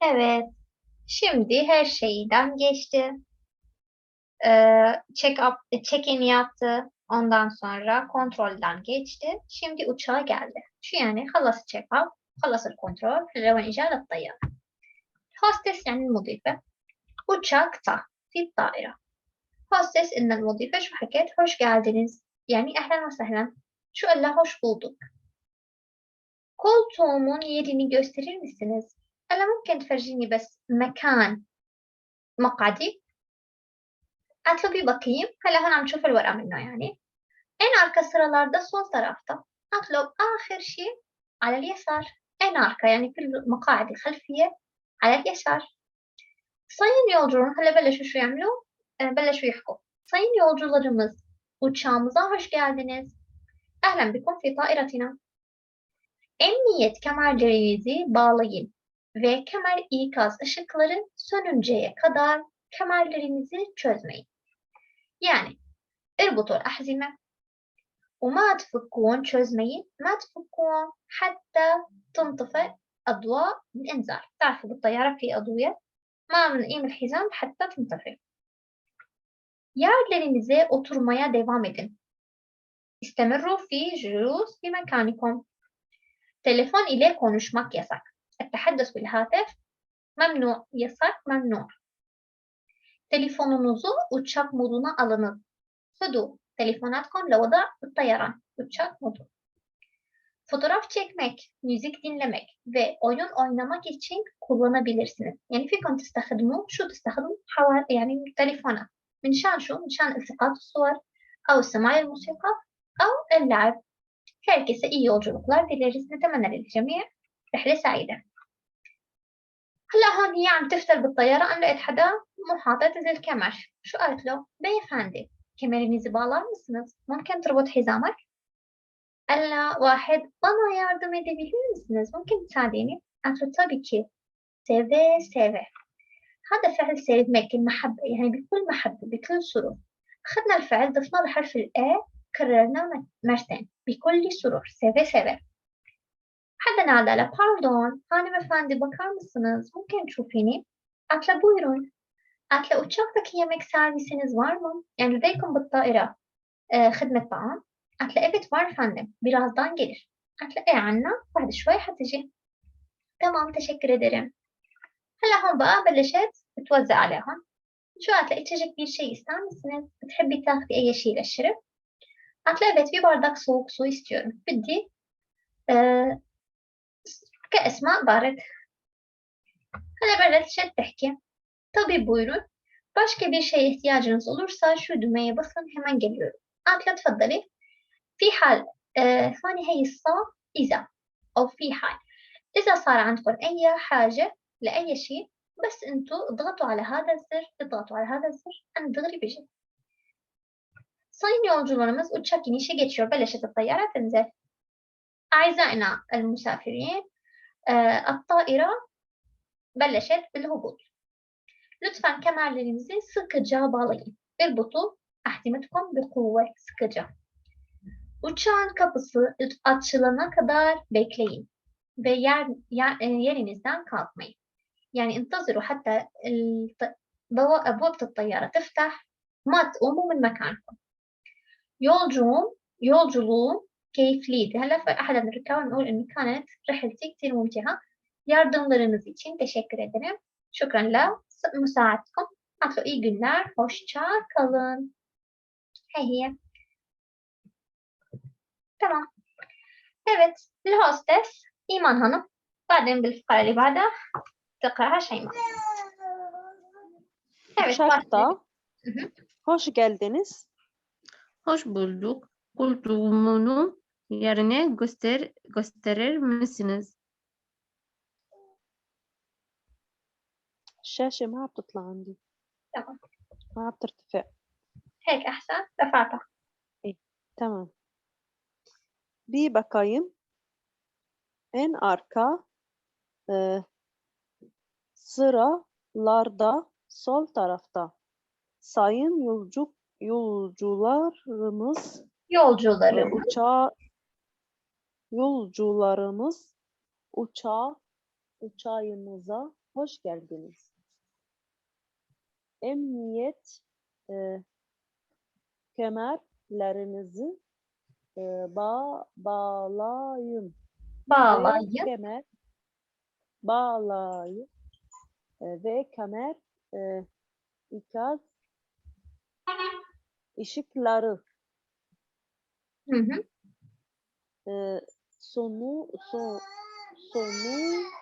Evet. Şimdi her şeyden geçti. Ee, check up, check-in yaptı. Ondan sonra kontrolden geçti. Şimdi uçağa geldi. Şu yani halası check up, halası kontrol, revan icadat dayanı. Hostes yani mudife. Uçakta. Fit daire. Hostes innel mudife şu hareket. Hoş geldiniz. Yani ehlen ve sehlen. Şu Allah hoş bulduk. Koltuğumun yerini gösterir misiniz? ألا ممكن تفرجيني بس مكان مقعدي؟ bir bakayım. هلا هون عم نشوف الورقة منه يعني. Arka sıralarda sol tarafta. قالت له آخر شيء على اليسار. Arka yani في المقاعد الخلفية على اليسار. Sayın yolcularım, هلا بلشوا شو يعملوا؟ آه، بلشوا يحكوا. Sayın yolcularımız, uçağımıza hoş geldiniz. أهلا بكم في طائرتنا. Emniyet kemerlerinizi bağlayın ve kemer ikaz ışıkları sönünceye kadar kemerlerinizi çözmeyin. Yani اربطوا الأحزمة وما تفكون çözmeyin ما تفكون حتى تنطفئ أضواء الإنذار تعرفوا بالطيارة في أضوية ما بنقيم الحزام حتى تنطفئ Yerlerinize oturmaya devam edin. استمروا في جلوس في مكانكم. Telefon ile konuşmak yasak. التحدث بالهاتف ممنوع yasak ممنوع. Telefonunuzu uçak moduna alınız. خذوا تليفوناتكم لوضع الطيران uçak modu. Fotoğraf çekmek, müzik dinlemek ve oyun oynamak için kullanabilirsiniz. يعني فيكم تستخدموا شو تستخدموا حوالي يعني تليفونات من شان شو؟ من شان التقاط الصور أو استماع الموسيقى أو اللعب. Herkese iyi yolculuklar dileriz. نتمنى للجميع رحلة سعيدة. هلا هون هي عم تفتل بالطيارة أنا لقيت حدا مو حاطط زي الكمر شو قالت له؟ beyefendi kemerinizi bağlar mısınız? ممكن تربط حزامك؟ قال لها واحد bana yardım edebilir misiniz? ممكن تساعديني؟ قالت له tabii ki. Seve seve. هذا فعل sevmek المحبة يعني بكل محبة بكل سرور. أخذنا الفعل ضفنا له حرف ال A كررناه مرتين بكل سرور. Seve seve. Hemen adala pardon hanımefendi bakar mısınız? Mümkün çufeni. Atla buyurun. Atla uçaktaki yemek servisiniz var mı? Yani lüdeykum bıttaira. E, hizmet baan. Atla evet var efendim. Birazdan gelir. Atla e anna. Hadi şöyle hatici. Tamam teşekkür ederim. Hala hon bağa beleşet. Tuvaze aleyhon. Şu atla içecek bir şey ister misiniz? Tebbi tahti eye şiire. Atla evet bir bardak soğuk su istiyorum. Bidi. آه، كأس ماء بارد. هلا بلشت تحكي. Tabii buyurun. Başka bir şeye ihtiyacınız olursa şu düğmeye basın hemen geliyorum. قالت له تفضلي. في حال آه، ثاني هي الصا إذا أو في حال إذا صار عندكم أي حاجة لأي شيء بس أنتوا اضغطوا على هذا الزر اضغطوا على هذا الزر أنا دغري بيجي sayın yolcularımız uçak inişi geçiyor. بلشت الطيارة تنزل. أعزائنا المسافرين آه، الطائرة بلشت بالهبوط. Lütfen kemerlerinizi sıkıca bağlayın. اربطوا أحزمتكم بقوة sıkıca. Uçağın kapısı açılana kadar bekleyin ve yer, yer- e, yerinizden kalkmayın. يعني انتظروا حتى الط- بوا- أبواب الطيارة تفتح ما تقوموا من مكانكم. يولجون yolculuğum keyifliydi. هلا أحد الركاب نقول إنه كانت رحلتي كتير ممتعة. Yardımlarınız için teşekkür ederim. Şükran la مساعدتكم. قالت له iyi günler, hoşça kalın. هي هي. Tamam. Evet, الهوستس إيمان Hanım. بعدين بالفقرة اللي بعدها تقرأها شيماء. Evet, başlayalım. Uçakta Hı hı. hoş geldiniz. Hoş bulduk. Koltuğumun yerine göster gösterir misiniz? الشاشة ما عم تطلع عندي تمام. ما عم ترتفع هيك أحسن رفعتها. tamam. Bir bakayım. En arka e, sıralarda sol tarafta. Sayın yolcu yolcularımız e, Yolcuları. uçağa yolcularımız uçağa uçağımıza hoş geldiniz. Emniyet e, kemerlerinizi e, ba bağlayın. ve Bağlayın. kemer bağlayın e, ve kemer e, ikaz ışıkları Hı hı. e, sonu son, sonuncuya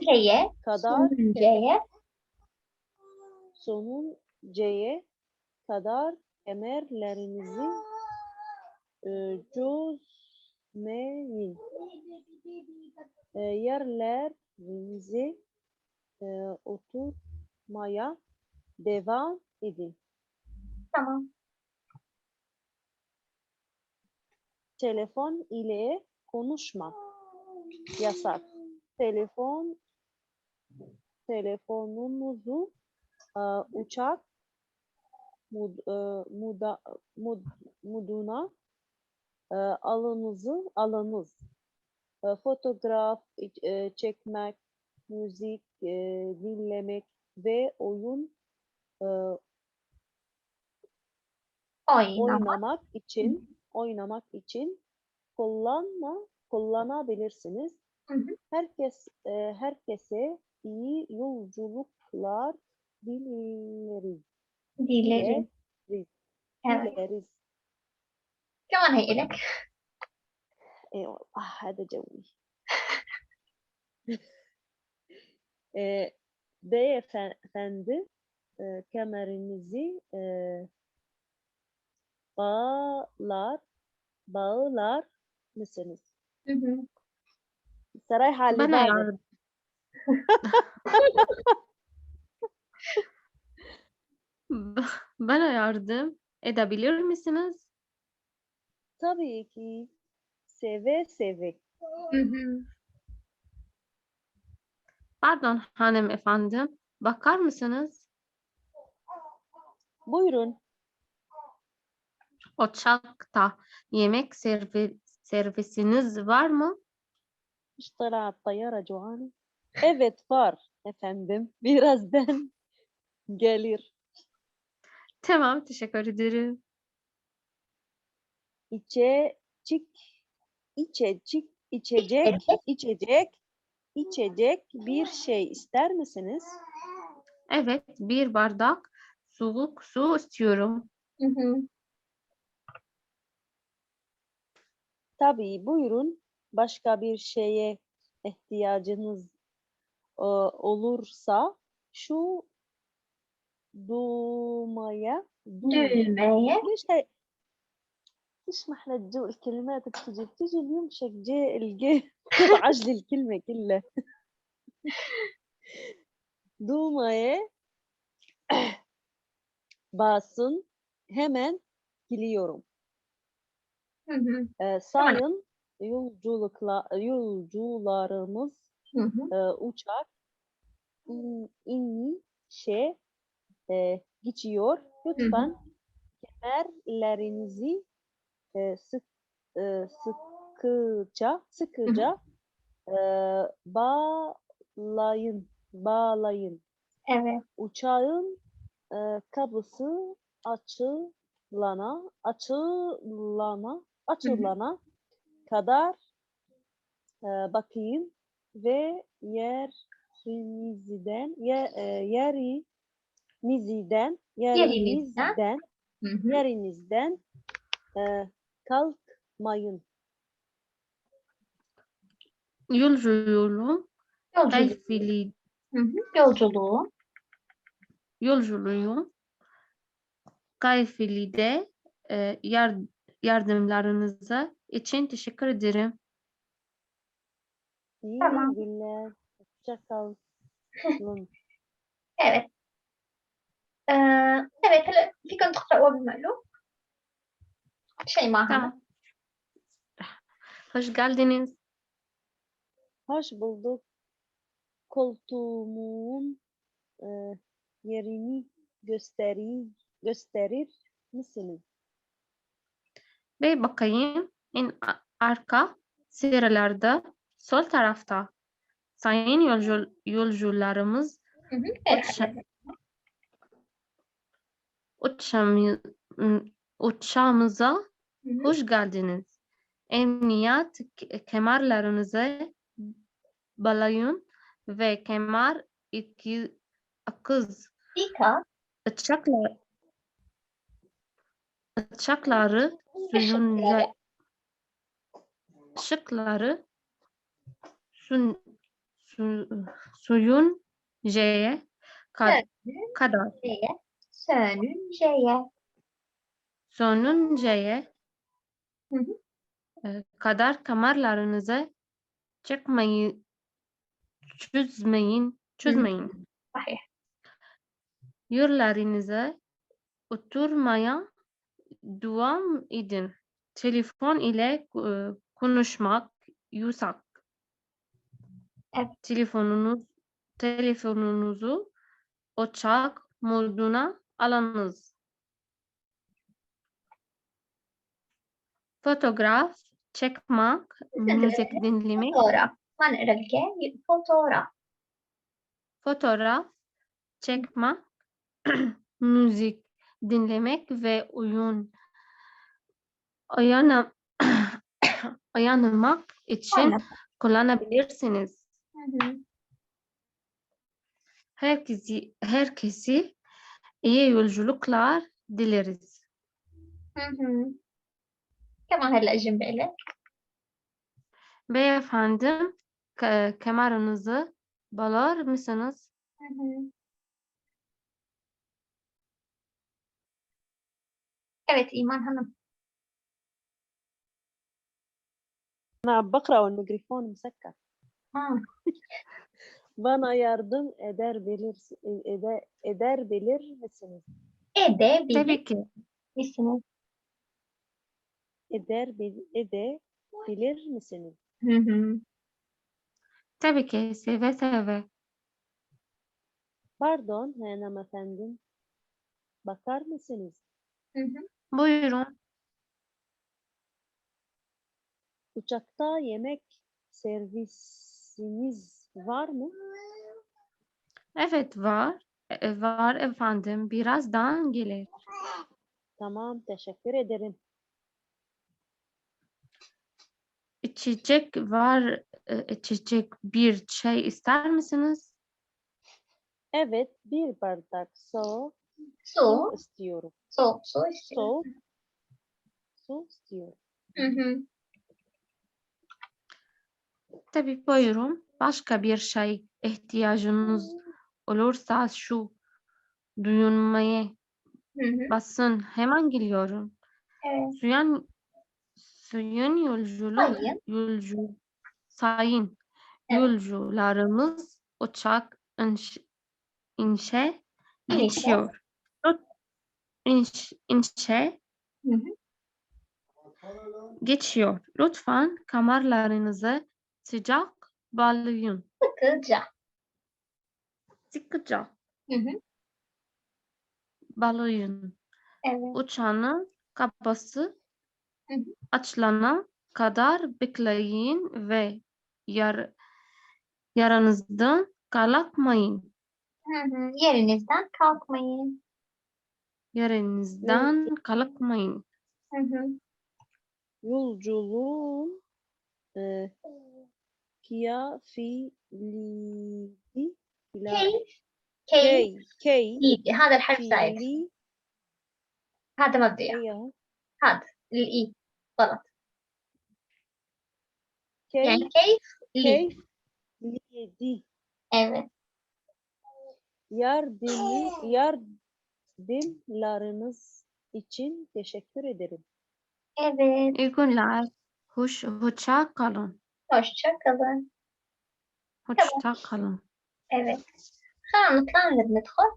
C'ye. kadar C'ye. sonuncuya kadar kemerlerinizi e. E, yerlerinize e, oturmaya devam edin. Tamam. Telefon ile konuşmak yasak. Telefon telefonunuzu e, uçak mud, e, muda, mud, muduna e, alınızı alınız. E, fotoğraf e, çekmek, müzik e, dinlemek ve oyun e, Oynamak. oynamak için oynamak için kullanma kullanabilirsiniz. Hı hı. Herkes e, herkese iyi yolculuklar dileriz. Dileriz. Dileriz. Evet. dileriz. كمان هي إلك Eyvallah, hadi canım. e, beyefendi e, kemerinizi e, bağlar bağlar mısınız? Hı hı. Saray hali Bana yardım. Ba- Bana yardım edebilir misiniz? Tabii ki seve seve. Hı hı. Pardon hanımefendi, bakar mısınız? Buyurun. Koçak'ta yemek servi, servisiniz var mı? İştara atayara Joanna. Evet var efendim. Birazdan gelir. Tamam teşekkür ederim. İçecik, içecik, içecek, içecek, içecek bir şey ister misiniz? Evet bir bardak soğuk su istiyorum. Hı hı. Tabii buyurun. Başka bir şeye ihtiyacınız e, olursa şu düğmeye düğmeye Düğmeye. ليش هي ليش ما احنا الجو الكلمات بتيجي بتيجي اليمشك جاء الجي عجل الكلمة كلها düğmeye basın hemen geliyorum. Hı hı. Ee, sayın yolculukla yolcularımız Hı hı. e, uçak in, inişe e, geçiyor. Lütfen kemerlerinizi e, sık, e, sıkıca sıkıca e, bağlayın bağlayın. Evet. Uçağın e, kapısı açılana açılana açılana kadar e, bakayım. Ve yerinizden ye, e, yerinizden yerinizden yerinizden e, kalkmayın. Hı. Yolculuğu. yolculuğum keyifli de e, yar, yardımlarınıza için teşekkür ederim. İyi Tamam. günler. Hoşça kalın. Evet. Ee, evet هلا فيكم تقرأوها بالمقلوب شيء ما هذا Tamam. Hoş geldiniz. Hoş bulduk. Koltuğumun e, yerini gösterir, gösterir misiniz? Ve bakayım en arka sıralarda sol tarafta sayın yolcu, yolcularımız Hı hı. Uça- uçamı- uçağımıza Hı hı. hoş geldiniz. Emniyet ke- kemerlerinize bağlayın ve kemer iki akız Dikkat. uçaklar uçakları suyun Işıkları. ışıkları sun, su, suyun J'ye kad- kadar. Sönünceye. hı. e, kadar kamerlarınızı çekmeyi çözmeyin çözmeyin. Yerlerinize oturmaya devam edin. Telefon ile e, konuşmak yasak. Evet. Telefonunuz telefonunuzu uçak moduna alınız. Fotoğraf çekmek, müzik dinlemek. Fotoğraf. Man rölge fotoğraf. Fotoğraf çekmek, müzik dinlemek ve oyun oyana, oynamak için Aynen. kullanabilirsiniz. Hı hı. Herkesi, herkesi iyi yolculuklar dileriz. Hı hı. كمان هلا جنب إلك Beyefendi, ke- kemerinizi bağlar mısınız? Hı hı. Evet İman Hanım. أنا عم بقرأ والميكروفون مسكر Ha. bana yardım eder bilir eder, eder bilir misiniz? Edebilir Tabii ki. misiniz? Eder bil, ede bilir misiniz? Hı hı. Tabii ki. Seve seve. Pardon hanımefendim. Bakar mısınız? Hı hı. Buyurun. Uçakta yemek servisiniz var mı? Evet var. E, Var efendim. Birazdan gelir. Tamam teşekkür ederim. İçecek var. e, içecek bir çay ister misiniz? Evet bir bardak soğuk su Su. istiyorum. Soğuk su istiyorum. Soğuk su istiyorum. Hı hı. Tabii buyurun. Başka bir şey ihtiyacınız olursa şu Hı hı. basın. Hemen geliyorum. Evet. Suyun, suyun yolculuk, Sayın. yolcu, sayın Evet. yolcularımız uçak inş, inşe İnişe. geçiyor. Hı hı. geçiyor. Lütfen kamerlarınızı sıcak bağlayın. Sıkıca. Sıkıca Hı hı. bağlayın. Evet. Uçağın kapısı Hı hı. açılana kadar bekleyin ve yar, yaranızdan kalkmayın. Hı hı. Yerinizden kalkmayın. يرنزدان قلق مين kalkmayın. Yolculuğum e, kıyafetliydi. كي هذا الحرف سائل هذا مبدئي هذا الإي غلط يعني كيف لي كيف لي دي أيوه yardımlarınız için teşekkür ederim. evet İyi günler. Hoş, hoşça kalın. hoşça kalın Hoşça kalın. evet خلينا نطلع ندخل